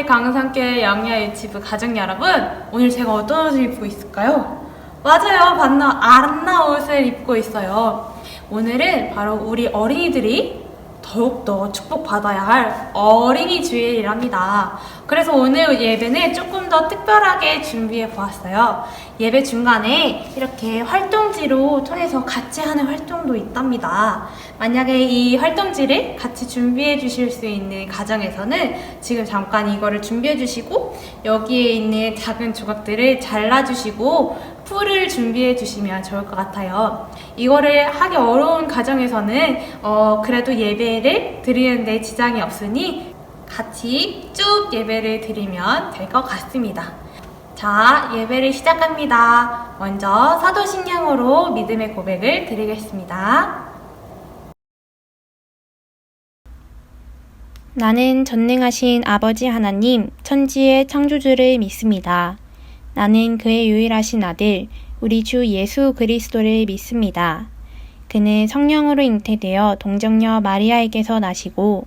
거룩한 빛 강성교회 영야 유치부 가족 여러분. 오늘 제가 어떤 옷을 입고 있을까요? 맞아요. 반나 아름다운 옷을 입고 있어요. 오늘은 바로 우리 어린이들이 더욱더 축복받아야 할 어린이 주일이랍니다. 그래서 오늘 예배는 조금 더 특별하게 준비해 보았어요. 예배 중간에 이렇게 활동지로 통해서 같이 하는 활동도 있답니다. 만약에 이 활동지를 같이 준비해 주실 수 있는 가정에서는 지금 잠깐 이거를 준비해 주시고 여기에 있는 작은 조각들을 잘라 주시고 풀을 준비해 주시면 좋을 것 같아요. 이거를 하기 어려운 가정에서는 어, 그래도 예배를 드리는데 지장이 없으니 같이 쭉 예배를 드리면 될 것 같습니다. 자, 예배를 시작합니다. 먼저 사도신경으로 믿음의 고백을 드리겠습니다. 나는 전능하신 아버지 하나님, 천지의 창조주를 믿습니다. 나는 그의 유일하신 아들, 우리 주 예수 그리스도를 믿습니다. 그는 성령으로 잉태되어 동정녀 마리아에게서 나시고,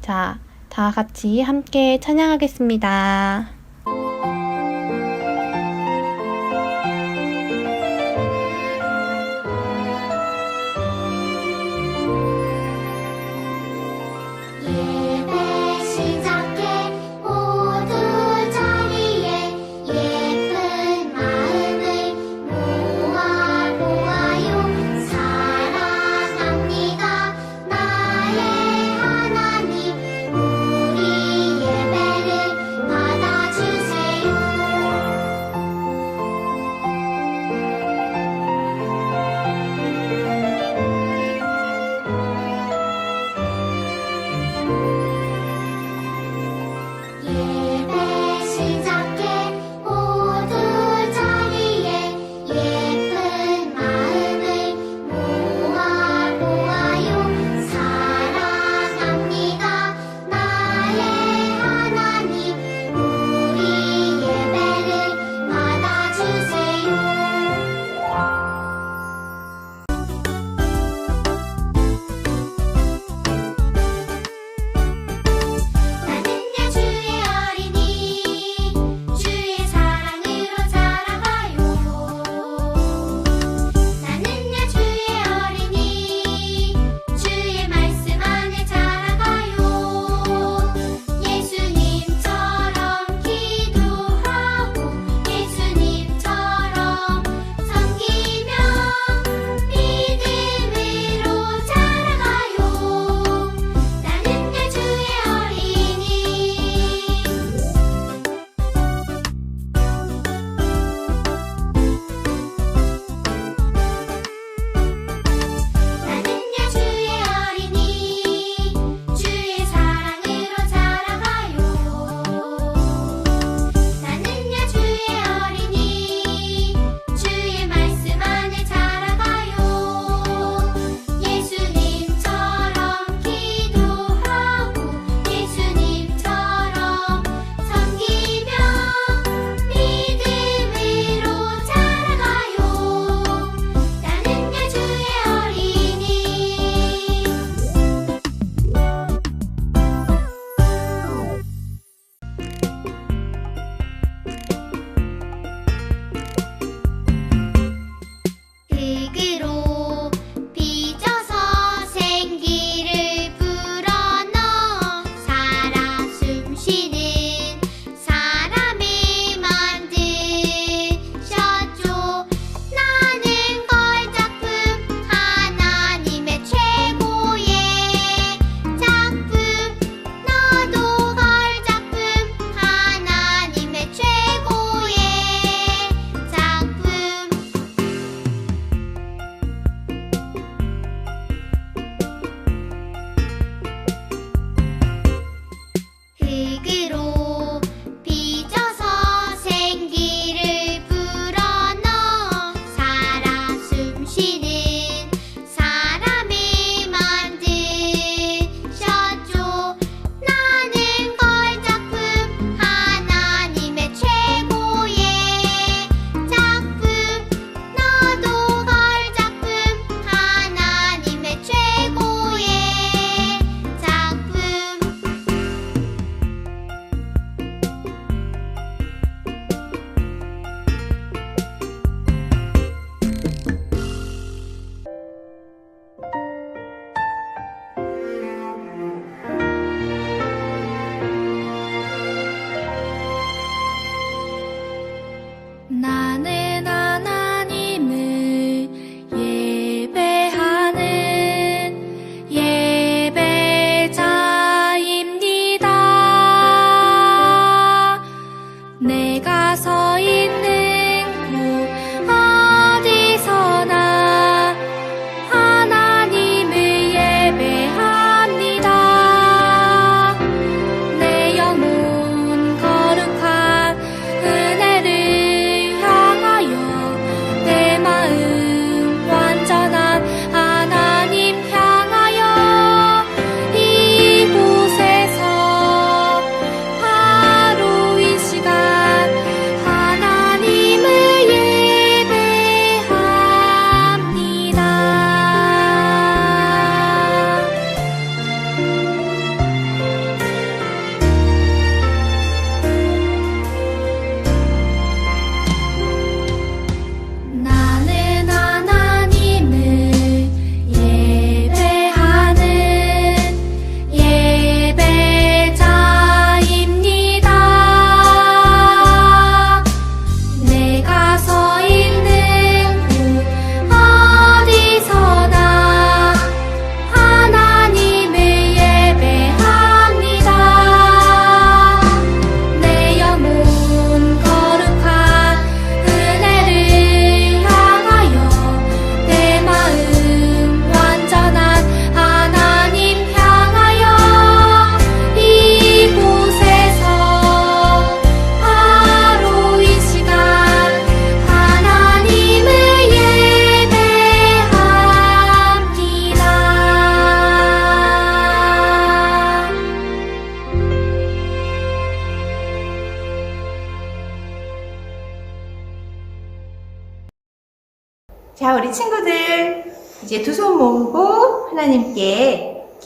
자, 다 같이 함께 찬양하겠습니다.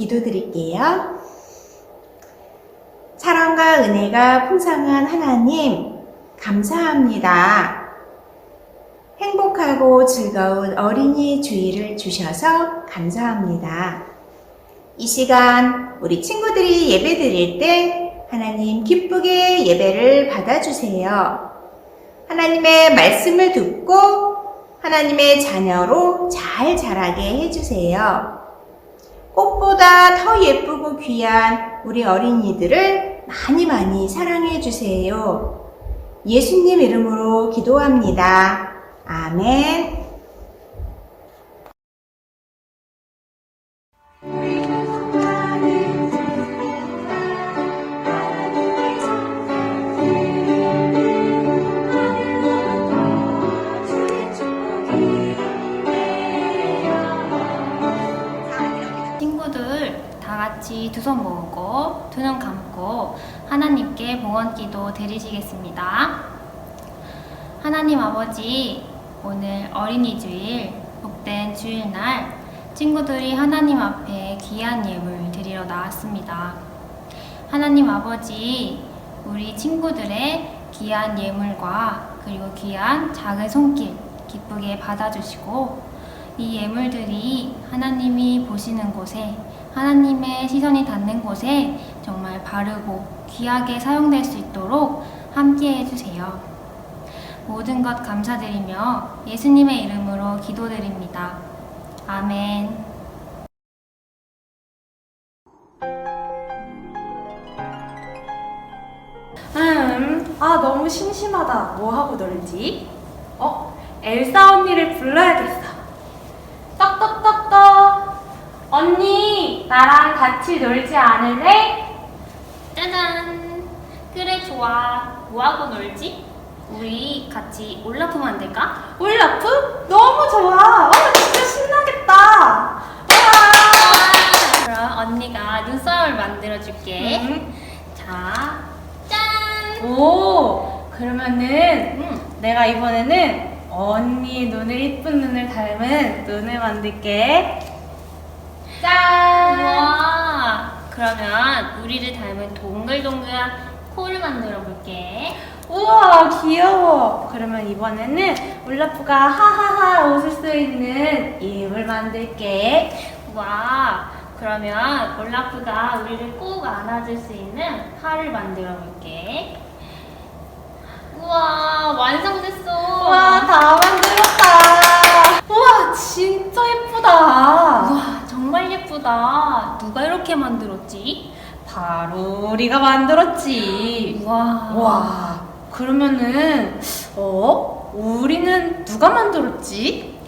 기도 드릴게요. 사랑과 은혜가 풍성한 하나님, 감사합니다. 행복하고 즐거운 어린이 주일을 주셔서 감사합니다. 이 시간 우리 친구들이 예배 드릴 때 하나님 기쁘게 예배를 받아주세요. 하나님의 말씀을 듣고 하나님의 자녀로 잘 자라게 해주세요. 꽃보다 더 예쁘고 귀한 우리 어린이들을 많이 많이 사랑해 주세요. 예수님 이름으로 기도합니다. 아멘. 같이 두 손 모으고 두 눈 감고 하나님께 봉헌 기도 드리시겠습니다. 하나님 아버지, 오늘 어린이 주일, 복된 주일날 친구들이 하나님 앞에 귀한 예물 드리러 나왔습니다. 하나님 아버지, 우리 친구들의 귀한 예물과 그리고 귀한 작은 손길 기쁘게 받아주시고 이 예물들이 하나님이 보시는 곳에 하나님의 시선이 닿는 곳에 정말 바르고 귀하게 사용될 수 있도록 함께 해주세요. 모든 것 감사드리며 예수님의 이름으로 기도드립니다. 아멘. 음, 아 너무 심심하다. 뭐 하고 놀지? 어, 엘사 언니를 불러야겠어. 언니, 나랑 같이 놀지 않을래? 짜잔! 그래, 좋아. 뭐하고 놀지? 우리 같이 올라프 만들까? 울라프? 너무 좋아. 어, 진짜 신나겠다. 그럼 언니가 눈썹을 만들어줄게. 음. 자, 짠! 오, 그러면은 음, 내가 이번에는 언니 눈을 이쁜 눈을 닮은 눈을 만들게. 짠! 우와! 그러면 우리를 닮은 동글동글한 코를 만들어 볼게. 우와 귀여워. 그러면 이번에는 울라프가 하하하 웃을 수 있는 입을 만들게. 우와! 그러면 올라프가 우리를 꼭 안아줄 수 있는 팔을 만들어 볼게. 우와! 완성됐어! 우와 다 만들었다. 우와 진짜 예쁘다. 우와, 정말 예쁘다. 누가 이렇게 만들었지? 바로 우리가 만들었지. 우와. 와 그러면은 어 우리는 누가 만들었지?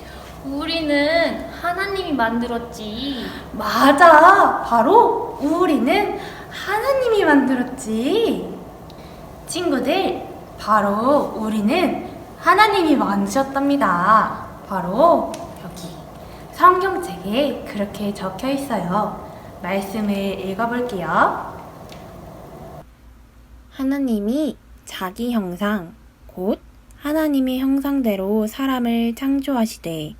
우리는 하나님이 만들었지. 맞아. 바로 우리는 하나님이 만들었지. 친구들, 바로 우리는 하나님이 만드셨답니다. 바로 성경책에 그렇게 적혀 있어요. 말씀을 읽어볼게요. 하나님이 자기 형상, 곧 하나님의 형상대로 사람을 창조하시되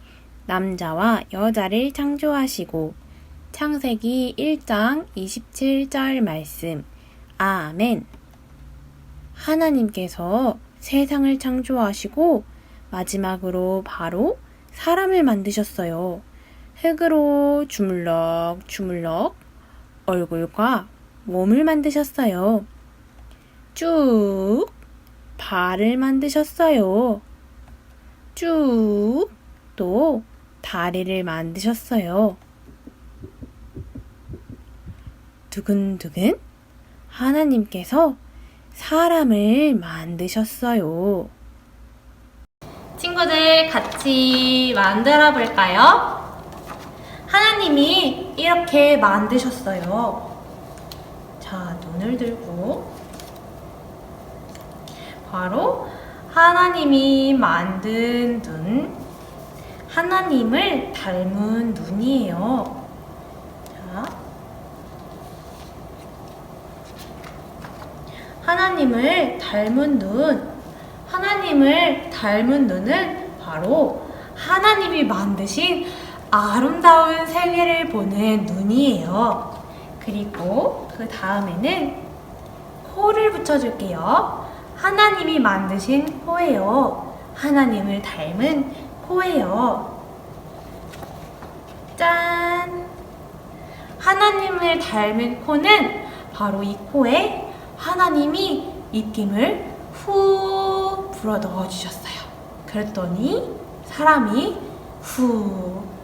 남자와 여자를 창조하시고 창세기 1장 27절 말씀. 아멘. 하나님께서 세상을 창조하시고 마지막으로 바로 사람을 만드셨어요. 흙으로 주물럭 주물럭 얼굴과 몸을 만드셨어요. 쭉 발을 만드셨어요. 쭉 또 다리를 만드셨어요. 두근두근 하나님께서 사람을 만드셨어요. 친구들 같이 만들어 볼까요? 하나님이 이렇게 만드셨어요. 자, 눈을 들고 바로 하나님이 만든 눈, 하나님을 닮은 눈이에요. 자, 하나님을 닮은 눈, 하나님을 닮은 눈은 바로 하나님이 만드신 아름다운 세계를 보는 눈이에요. 그리고 그 다음에는 코를 붙여줄게요. 하나님이 만드신 코예요. 하나님을 닮은 코예요. 짠! 하나님을 닮은 코는 바로 이 코에 하나님이 입김을 후 불어 넣어 주셨어요. 그랬더니 사람이 후, 하,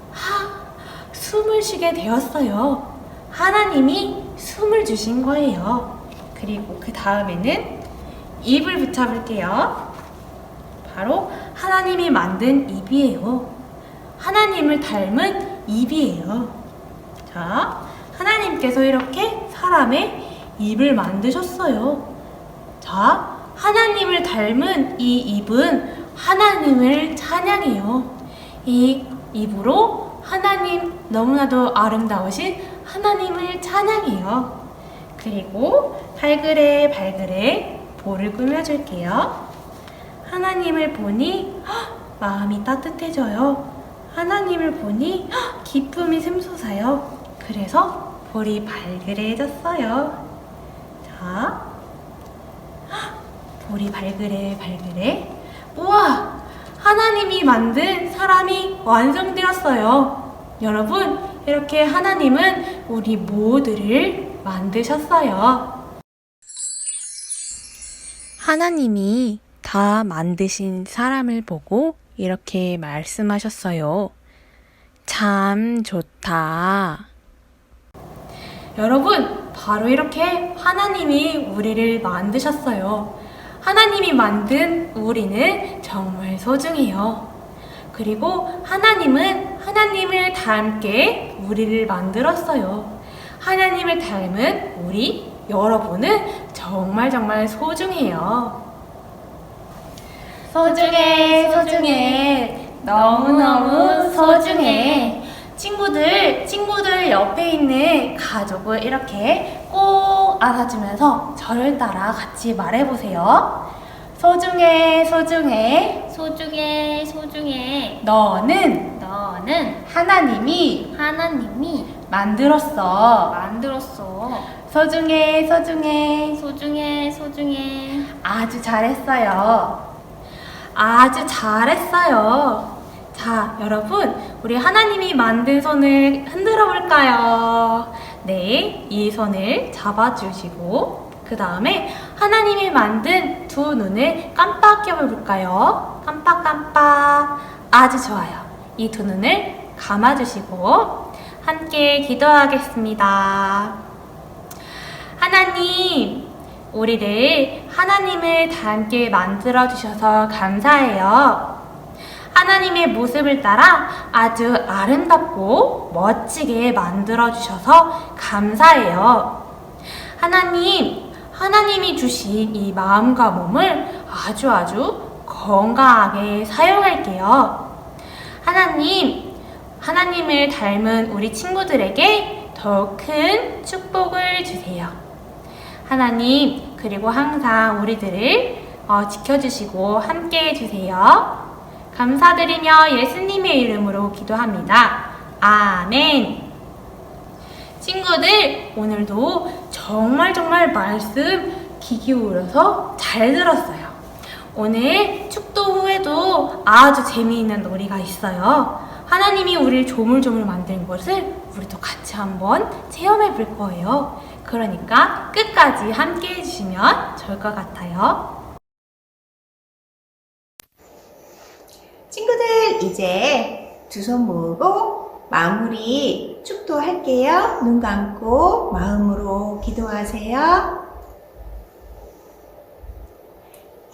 숨을 쉬게 되었어요. 하나님이 숨을 주신 거예요. 그리고 그 다음에는 입을 붙여볼게요. 바로 하나님이 만든 입이에요. 하나님을 닮은 입이에요. 자, 하나님께서 이렇게 사람의 입을 만드셨어요. 자, 하나님을 닮은 이 입은 하나님을 찬양해요. 이 입으로 하나님 너무나도 아름다우신 하나님을 찬양해요. 그리고 발그레 발그레 볼을 꾸며줄게요. 하나님을 보니 헉, 마음이 따뜻해져요. 하나님을 보니 헉, 기쁨이 샘솟아요. 그래서 볼이 발그레해졌어요. 자, 헉, 볼이 발그레 발그레. 우와! 하나님이 만든 사람이 완성되었어요. 여러분, 이렇게 하나님은 우리 모두를 만드셨어요. 하나님이 다 만드신 사람을 보고 이렇게 말씀하셨어요. 참 좋다. 여러분, 바로 이렇게 하나님이 우리를 만드셨어요. 하나님이 만든 우리는 정말 소중해요. 그리고 하나님은 하나님을 닮게 우리를 만들었어요. 하나님을 닮은 우리 여러분은 정말 정말 소중해요. 소중해, 소중해. 너무너무 소중해. 친구들, 친구들 옆에 있는 가족을 이렇게 꼭 안아주면서 저를 따라 같이 말해보세요. 소중해, 소중해. 소중해, 소중해. 너는 너는 하나님이 하나님이 만들었어. 만들었어. 소중해, 소중해. 소중해, 소중해. 아주 잘했어요. 아주 잘했어요. 자, 여러분, 우리 하나님이 만든 손을 흔들어 볼까요? 네, 이 손을 잡아주시고, 그 다음에 하나님이 만든 두 눈을 깜빡여 볼까요? 깜빡깜빡. 아주 좋아요. 이 두 눈을 감아주시고, 함께 기도하겠습니다. 하나님, 우리를 하나님을 닮게 만들어 주셔서 감사해요. 하나님의 모습을 따라 아주 아름답고 멋지게 만들어 주셔서 감사해요. 하나님, 하나님이 주신 이 마음과 몸을 아주 아주 건강하게 사용할게요. 하나님, 하나님을 닮은 우리 친구들에게 더욱 큰 축복을 주세요. 하나님, 그리고 항상 우리들을 어, 지켜주시고 함께 해주세요. 감사드리며 예수님의 이름으로 기도합니다. 아멘. 친구들, 오늘도 정말 정말 말씀 귀 기울여서 잘 들었어요. 오늘 축도 후에도 아주 재미있는 놀이가 있어요. 하나님이 우리를 조물조물 만든 것을 우리도 같이 한번 체험해 볼 거예요. 그러니까 끝까지 함께 해주시면 좋을 것 같아요. 친구들, 이제 두 손 모으고 마무리 축도 할게요. 눈 감고 마음으로 기도하세요.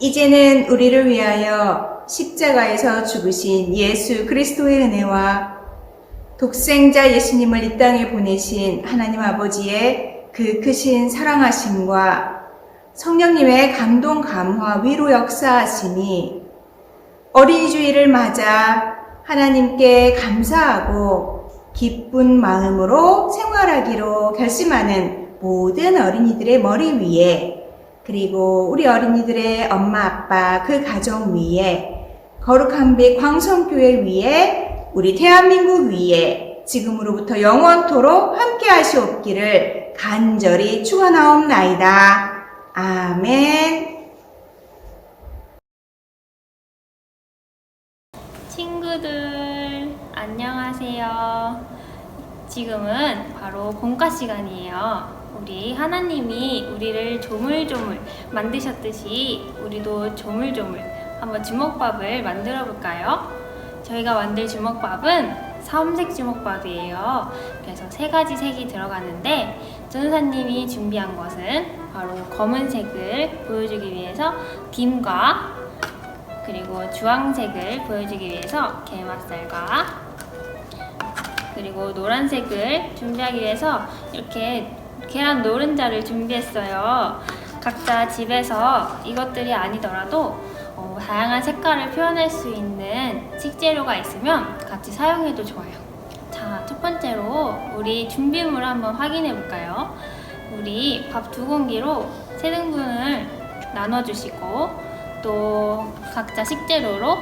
이제는 우리를 위하여 십자가에서 죽으신 예수 그리스도의 은혜와 독생자 예수님을 이 땅에 보내신 하나님 아버지의 그 크신 사랑하심과 성령님의 감동 감화 위로 역사하심이 어린이 주일을 맞아 하나님께 감사하고 기쁜 마음으로 생활하기로 결심하는 모든 어린이들의 머리 위에 그리고 우리 어린이들의 엄마 아빠 그 가정 위에 거룩한 배 광성교회 위에 우리 대한민국 위에 지금으로부터 영원토록 함께 하시옵기를 간절히 축원하옵나이다. 아멘. 친구들, 안녕하세요. 지금은 바로 공과 시간이에요. 우리 하나님이 우리를 조물조물 만드셨듯이 우리도 조물조물 한번 주먹밥을 만들어 볼까요? 저희가 만들 주먹밥은 삼색 주먹밥이에요. 그래서 세 가지 색이 들어가는데 전사님이 준비한 것은 바로 검은색을 보여주기 위해서 김과 그리고 주황색을 보여주기 위해서 게맛살과 그리고 노란색을 준비하기 위해서 이렇게 계란 노른자를 준비했어요. 각자 집에서 이것들이 아니더라도 어, 다양한 색깔을 표현할 수 있는 식재료가 있으면 같이 사용해도 좋아요. 자, 첫 번째로 우리 준비물을 한번 확인해 볼까요? 우리 밥 두 공기로 세 등분을 나눠주시고 또 각자 식재료로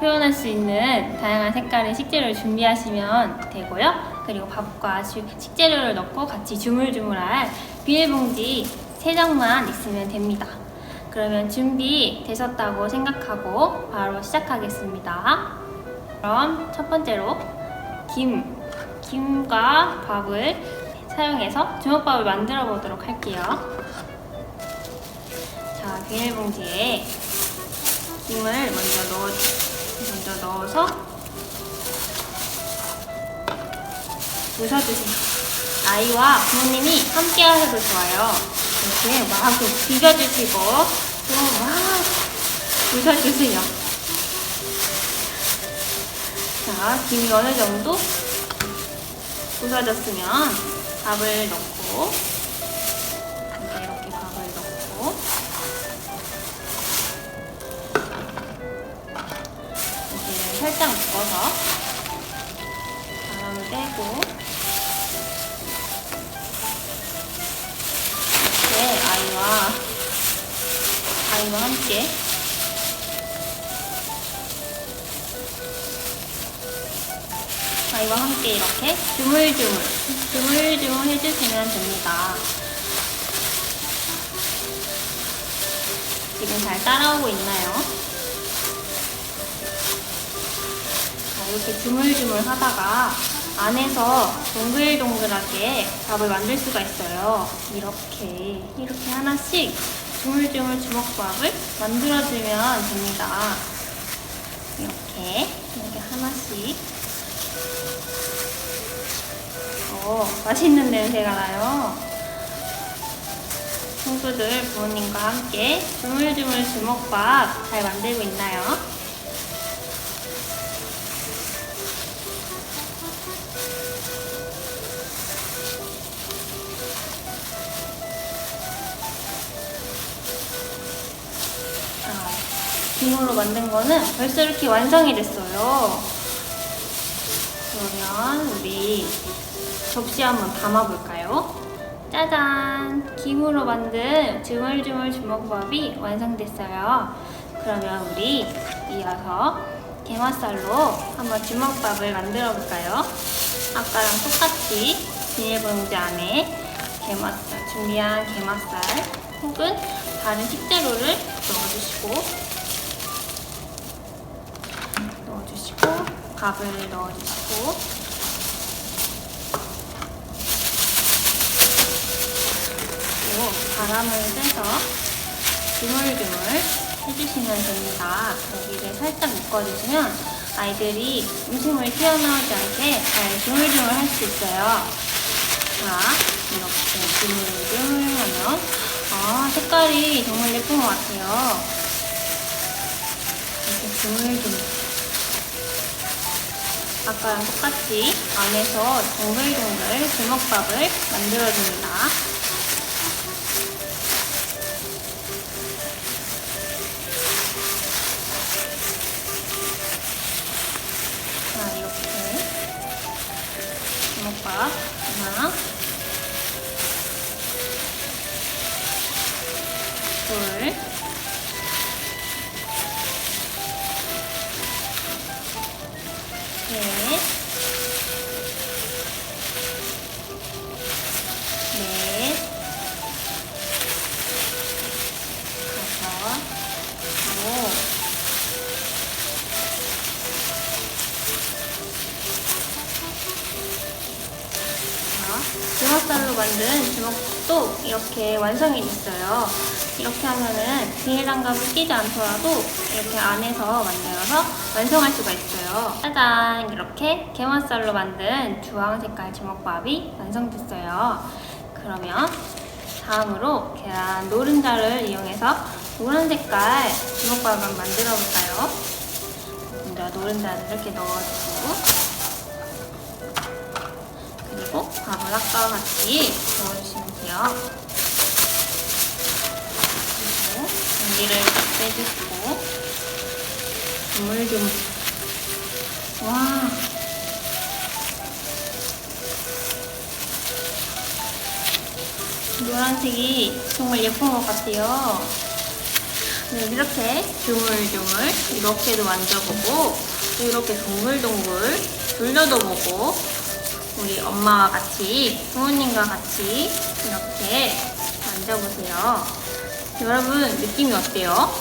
표현할 수 있는 다양한 색깔의 식재료를 준비하시면 되고요. 그리고 밥과 주- 식재료를 넣고 같이 주물주물할 비닐봉지 3장만 있으면 됩니다. 그러면 준비 되셨다고 생각하고 바로 시작하겠습니다. 그럼 첫 번째로 김, 김과 밥을 사용해서 주먹밥을 만들어 보도록 할게요. 자, 비닐봉지에 김을 먼저 넣어 먼저 넣어서 부숴주세요. 아이와 부모님이 함께 하셔도 좋아요. 이렇게 막 비벼주시고 또막 부숴주세요. 자, 김이 어느 정도 부서졌으면 밥을 넣고 살짝 묶어서 바람을 떼고 이렇게 아이와 아이와 함께 아이와 함께 이렇게 주물주물 주물주물 해주시면 됩니다. 지금 잘 따라오고 있나요? 이렇게 주물주물 하다가 안에서 동글동글하게 밥을 만들 수가 있어요. 이렇게, 이렇게 하나씩 주물주물 주먹밥을 만들어주면 됩니다. 이렇게, 이렇게 하나씩. 어, 맛있는 냄새가 나요. 친구들, 부모님과 함께 주물주물 주먹밥 잘 만들고 있나요? 김으로 만든 거는 벌써 이렇게 완성이 됐어요. 그러면 우리 접시 한번 담아볼까요? 짜잔! 김으로 만든 주물주물 주먹밥이 완성됐어요. 그러면 우리 이어서 게맛살로 한번 주먹밥을 만들어 볼까요? 아까랑 똑같이 비닐봉지 안에 게맛살, 준비한 게맛살 혹은 다른 식재료를 넣어주시고 넣어주시고 밥을 넣어주시고 그리고 바람을 쐬서 주물주물 해주시면 됩니다. 여기를 살짝 묶어주시면 아이들이 음식물이 튀어나오지 않게 잘 주물주물 할 수 있어요. 자, 이렇게 주물주물 하면 아, 색깔이 정말 예쁜 것 같아요. 이렇게 주물주물. 아까랑 똑같이 안에서 동글동글 주먹밥을 만들어줍니다. 자, 이렇게 주먹밥 이렇게 완성이 됐어요. 이렇게 하면은 비닐 장갑을 끼지 않더라도 이렇게 안에서 만들어서 완성할 수가 있어요. 짜잔! 이렇게 게맛살로 만든 주황 색깔 주먹밥이 완성됐어요. 그러면 다음으로 계란 노른자를 이용해서 노란 색깔 주먹밥을 만들어 볼까요? 먼저 노른자를 이렇게 넣어주고 그리고 밥을 아까와 같이 넣어주시면 돼요. 고 공기를 빼주시고 조물조물 와 노란색이 정말 예쁜 것 같아요. 네, 이렇게 조물조물 이렇게도 만져보고 또 이렇게 동글동글 돌려도 보고 우리 엄마와 같이 부모님과 같이 이렇게 만져보세요. 여러분 느낌이 어때요?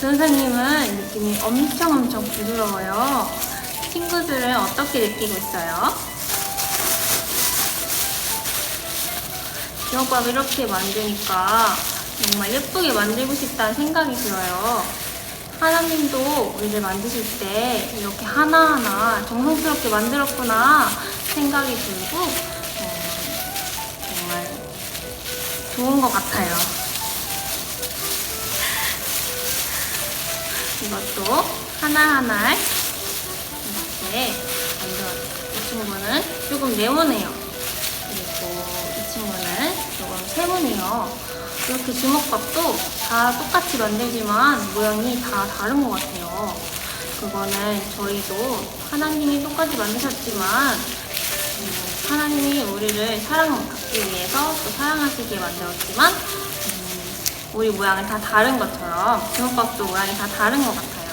선생님은 느낌이 엄청 엄청 부드러워요. 친구들은 어떻게 느끼고 있어요? 주먹밥 이렇게 만드니까 정말 예쁘게 만들고 싶다는 생각이 들어요. 하나님도 우리를 만드실 때 이렇게 하나하나 정성스럽게 만들었구나 생각이 들고 어, 정말 좋은 것 같아요. 이것도 하나하나 이렇게 만들었어요. 이 친구는 조금 네모네요. 그리고 이 친구는 조금 세모네요. 이렇게 주먹밥도 다 똑같이 만들지만 모양이 다 다른 것 같아요. 그거는 저희도 하나님이 똑같이 만드셨지만 음, 하나님이 우리를 사랑받기 위해서 또 사랑하시기에 만들었지만 음, 우리 모양은 다 다른 것처럼 주먹밥도 모양이 다 다른 것 같아요.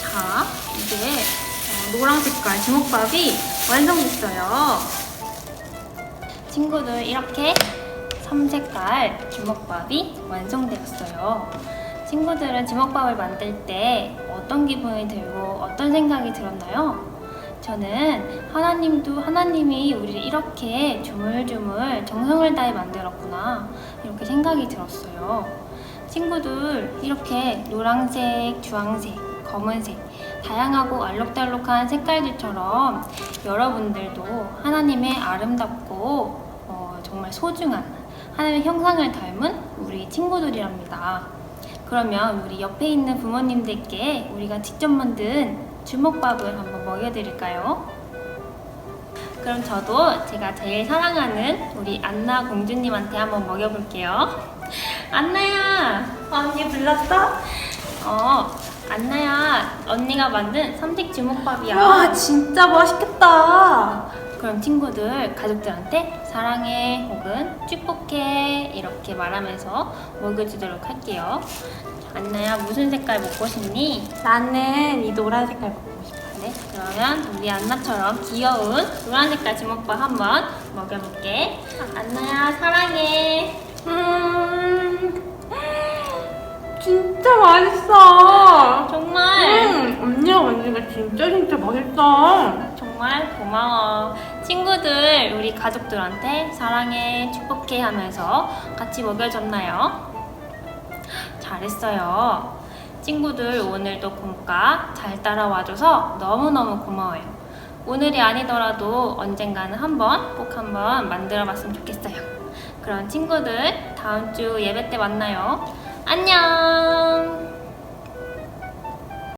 자, 이제 어, 노랑 색깔 주먹밥이 완성됐어요. 친구들 이렇게 삼색깔 주먹밥이 완성되었어요. 친구들은 주먹밥을 만들 때 어떤 기분이 들고 어떤 생각이 들었나요? 저는 하나님도 하나님이 우리를 이렇게 조물조물 정성을 다해 만들었구나 이렇게 생각이 들었어요. 친구들 이렇게 노란색, 주황색, 검은색 다양하고 알록달록한 색깔들처럼 여러분들도 하나님의 아름답고 어, 정말 소중한 하나님의 형상을 닮은 우리 친구들이랍니다. 그러면 우리 옆에 있는 부모님들께 우리가 직접 만든 주먹밥을 한번 먹여드릴까요? 그럼 저도 제가 제일 사랑하는 우리 안나 공주님한테 한번 먹여볼게요. 안나야! 언니 불렀어? 어, 안나야, 언니가 만든 삼색 주먹밥이야. 와 진짜 맛있겠다. 그럼 친구들, 가족들한테 사랑해 혹은 축복해 이렇게 말하면서 먹여주도록 할게요. 자, 안나야, 무슨 색깔 먹고 싶니? 나는 이 노란 색깔 먹고 싶어. 네, 그러면 우리 안나처럼 귀여운 노란 색깔 주먹밥 한번 먹여볼게. 안나야, 사랑해. 음 진짜 맛있어. 정말. 음 언니가 만든 거 진짜 진짜 맛있어. 정말 고마워. 친구들, 우리 가족들한테 사랑해, 축복해 하면서 같이 먹여줬나요? 잘했어요. 친구들, 오늘도 공과 잘 따라와줘서 너무너무 고마워요. 오늘이 아니더라도 언젠가는 한번 꼭 한번 만들어 봤으면 좋겠어요. 그럼 친구들, 다음 주 예배 때 만나요. 안녕!